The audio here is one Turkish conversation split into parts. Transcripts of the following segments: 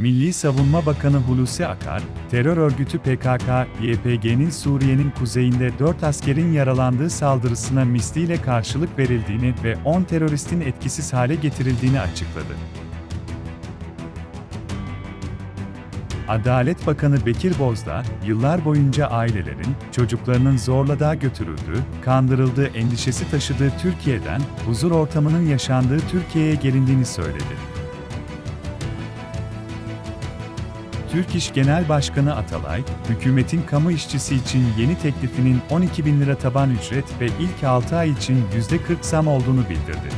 Milli Savunma Bakanı Hulusi Akar, terör örgütü PKK, YPG'nin Suriye'nin kuzeyinde 4 askerin yaralandığı saldırısına misliyle karşılık verildiğini ve 10 teröristin etkisiz hale getirildiğini açıkladı. Adalet Bakanı Bekir Bozdağ, yıllar boyunca ailelerin, çocuklarının zorla götürüldüğü, kandırıldığı endişesi taşıdığı Türkiye'den, huzur ortamının yaşandığı Türkiye'ye gelindiğini söyledi. Türk İş Genel Başkanı Atalay, hükümetin kamu işçisi için yeni teklifinin 12 bin lira taban ücret ve ilk 6 ay için %40 zam olduğunu bildirdi.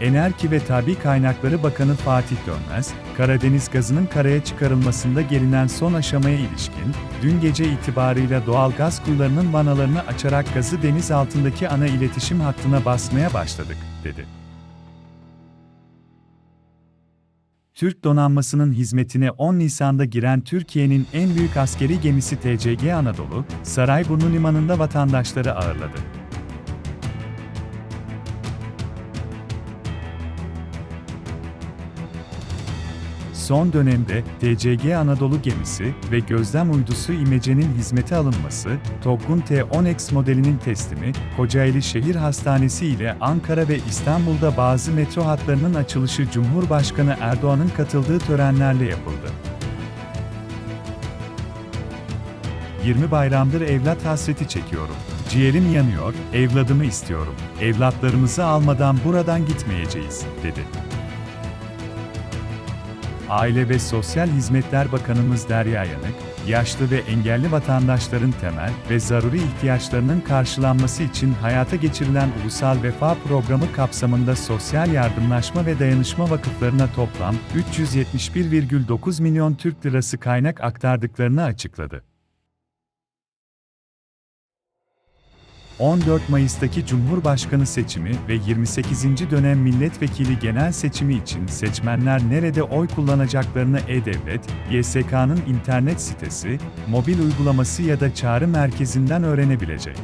Enerji ve Tabi Kaynakları Bakanı Fatih Dönmez, Karadeniz gazının karaya çıkarılmasında gelinen son aşamaya ilişkin, dün gece itibarıyla doğal gaz kuyularının vanalarını açarak gazı deniz altındaki ana iletişim hattına basmaya başladık, dedi. Türk donanmasının hizmetine 10 Nisan'da giren Türkiye'nin en büyük askeri gemisi TCG Anadolu, Sarayburnu Limanı'nda vatandaşları ağırladı. Son dönemde TCG Anadolu gemisi ve gözlem uydusu İmece'nin hizmete alınması, TOGG'un T-10X modelinin teslimi, Kocaeli Şehir Hastanesi ile Ankara ve İstanbul'da bazı metro hatlarının açılışı Cumhurbaşkanı Erdoğan'ın katıldığı törenlerle yapıldı. 20 bayramdır evlat hasreti çekiyorum. Ciğerim yanıyor, evladımı istiyorum. Evlatlarımızı almadan buradan gitmeyeceğiz, dedi. Aile ve Sosyal Hizmetler Bakanımız Derya Yanık, yaşlı ve engelli vatandaşların temel ve zaruri ihtiyaçlarının karşılanması için hayata geçirilen Ulusal Vefa Programı kapsamında sosyal yardımlaşma ve dayanışma vakıflarına toplam 371,9 milyon Türk lirası kaynak aktardıklarını açıkladı. 14 Mayıs'taki Cumhurbaşkanı seçimi ve 28. dönem milletvekili genel seçimi için seçmenler nerede oy kullanacaklarını E-Devlet, YSK'nın internet sitesi, mobil uygulaması ya da çağrı merkezinden öğrenebilecek.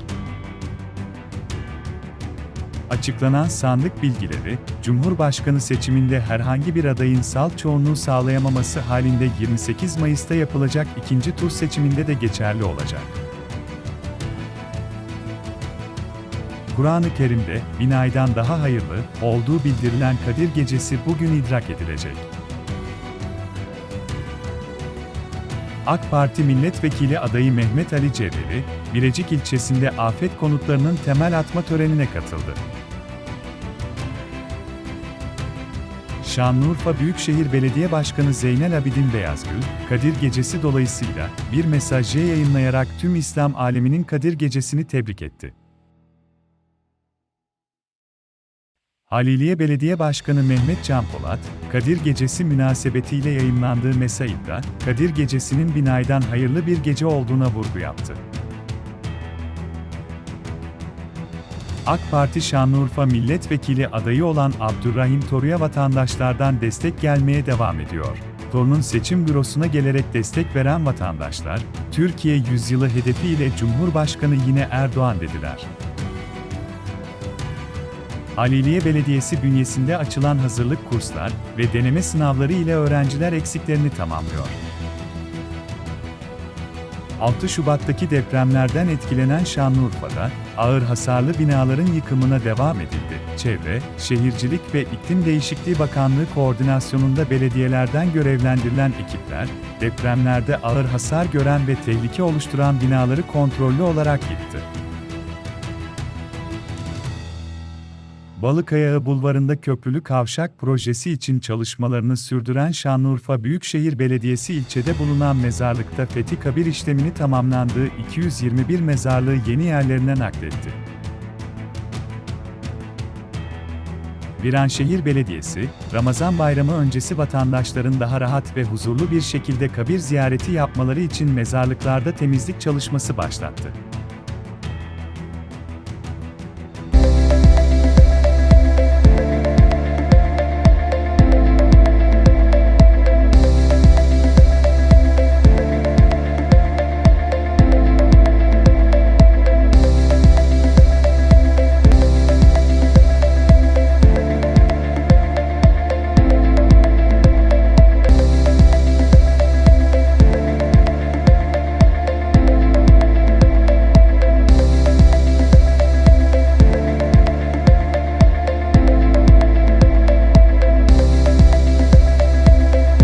Açıklanan sandık bilgileri, Cumhurbaşkanı seçiminde herhangi bir adayın salt çoğunluğu sağlayamaması halinde 28 Mayıs'ta yapılacak ikinci tur seçiminde de geçerli olacak. Kur'an-ı Kerim'de bin aydan daha hayırlı olduğu bildirilen Kadir Gecesi bugün idrak edilecek. AK Parti Milletvekili adayı Mehmet Ali Cevdeli, Birecik ilçesinde afet konutlarının temel atma törenine katıldı. Şanlıurfa Büyükşehir Belediye Başkanı Zeynel Abidin Beyazgül, Kadir Gecesi dolayısıyla bir mesaj yayınlayarak tüm İslam aleminin Kadir Gecesi'ni tebrik etti. Haliliye Belediye Başkanı Mehmet Can Polat, Kadir Gecesi münasebetiyle yayınlandığı mesailde, Kadir Gecesi'nin binaydan hayırlı bir gece olduğuna vurgu yaptı. AK Parti Şanlıurfa Milletvekili adayı olan Abdurrahim Toru'ya vatandaşlardan destek gelmeye devam ediyor. Toru'nun seçim bürosuna gelerek destek veren vatandaşlar, Türkiye yüzyılı hedefiyle Cumhurbaşkanı yine Erdoğan dediler. Haliliye Belediyesi bünyesinde açılan hazırlık kurslar ve deneme sınavları ile öğrenciler eksiklerini tamamlıyor. 6 Şubat'taki depremlerden etkilenen Şanlıurfa'da ağır hasarlı binaların yıkımına devam edildi. Çevre, Şehircilik ve İklim Değişikliği Bakanlığı koordinasyonunda belediyelerden görevlendirilen ekipler, depremlerde ağır hasar gören ve tehlike oluşturan binaları kontrollü olarak yıktı. Balıkayağı Bulvarı'nda köprülü kavşak projesi için çalışmalarını sürdüren Şanlıurfa Büyükşehir Belediyesi ilçede bulunan mezarlıkta fethi kabir işlemini tamamlandığı 221 mezarlığı yeni yerlerine nakletti. Viranşehir Belediyesi, Ramazan bayramı öncesi vatandaşların daha rahat ve huzurlu bir şekilde kabir ziyareti yapmaları için mezarlıklarda temizlik çalışması başlattı.